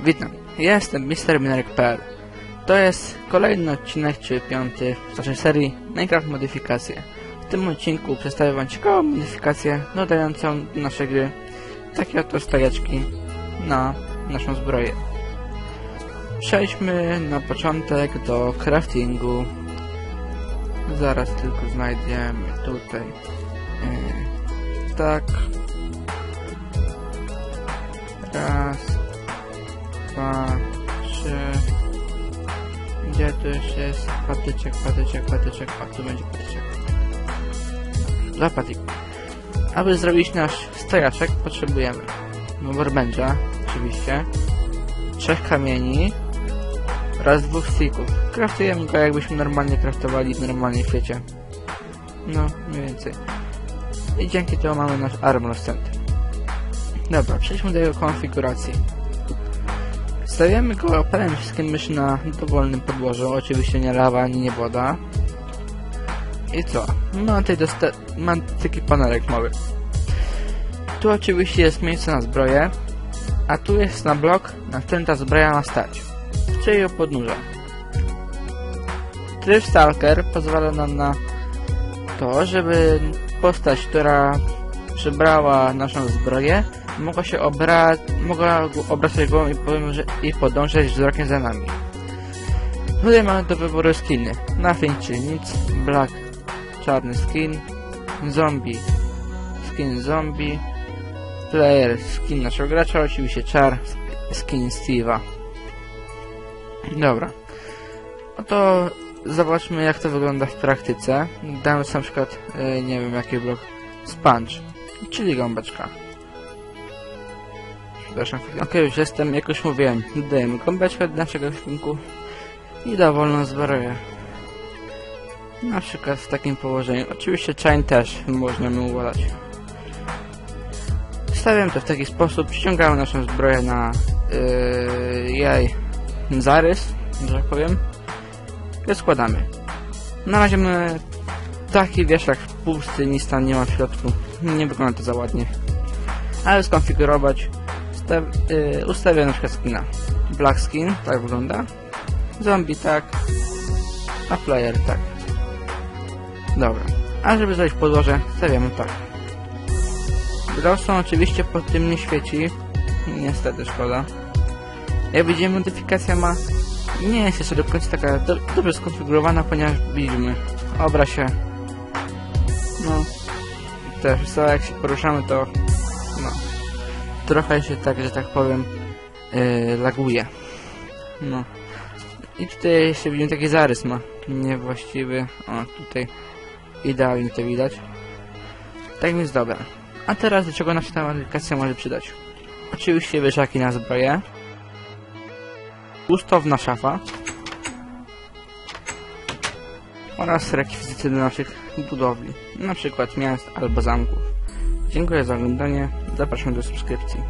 Witam, ja jestem MrMinerek.pl To jest kolejny odcinek, czy piąty z naszej serii Minecraft Modyfikacje. W tym odcinku przedstawię Wam ciekawą modyfikację dodającą do naszej gry takie oto stajeczki na naszą zbroję. Przejdźmy na początek do craftingu. Zaraz tylko znajdziemy tutaj. Yy, tak. Raz, dwa, trzy. Gdzie tu jest patyczek, patyczek, patyczek? O, tu będzie patyczek. Dwa patyki. Aby zrobić nasz stojaczek potrzebujemy warbędzia, oczywiście, trzech kamieni oraz dwóch sticków. Kraftujemy go jakbyśmy normalnie kraftowali w normalnej świecie. No, mniej więcej. I dzięki temu mamy nasz armor center. Dobra, przejdźmy do jego konfiguracji. Stawiamy go przede wszystkim myszy na dowolnym podłożu, oczywiście nie lawa ani nie woda. I co? Mamy tutaj dosta- mam taki panelek mały. Tu oczywiście jest miejsce na zbroję, a tu jest na blok, na którym ta zbroja ma stać, czyli ją podnóża. Tryb Stalker pozwala nam na to, żeby postać, która przybrała naszą zbroję, mogła się obra mogła obracać głową i, podążać, i podążać wzrokiem za nami. Tutaj mamy do wyboru skiny. Nothing, czyli nic, black, czarny skin, zombie, skin zombie, player, skin naszego gracza, oczywiście czar, skin Steve'a. Dobra. No to zobaczmy jak to wygląda w praktyce. Damy na przykład, yy, nie wiem jaki blok, sponge, czyli gąbeczka. Przepraszam. Ok, już jestem, jak już mówiłem, dodajemy gąbeczkę do naszego filmiku i dowolną zbroję. Na przykład w takim położeniu. Oczywiście chain też możemy ułożyć. Stawiam to w taki sposób, przyciągamy naszą zbroję na yy, zarys, że tak powiem, i składamy. Na razie mamy taki wieszak pusty, nic tam nie ma w środku. Nie wygląda to za ładnie. Ale skonfigurować ustaw, yy, ustawię na przykład skina. Black skin, tak wygląda. Zombie tak. A player tak. Dobra. A żeby zrobić podłoże, stawiamy tak. Glowstone oczywiście pod tym nie świeci. Niestety szkoda. Jak widzimy modyfikacja ma nie jest jeszcze do końca taka do, dobrze skonfigurowana, ponieważ widzimy obra się no. Też co jak się poruszamy to no. Trochę się tak, że tak powiem yy, laguje. No. I tutaj jeszcze widzimy taki zarys ma niewłaściwy. O tutaj idealnie to widać. Tak więc dobra. A teraz do czego nasza ta modyfikacja może przydać? Oczywiście wieszaki na zbroję. Gustowna szafa oraz rekwizyty do naszych budowli, przykład miast albo zamków. Dziękuję za oglądanie, zapraszam do subskrypcji.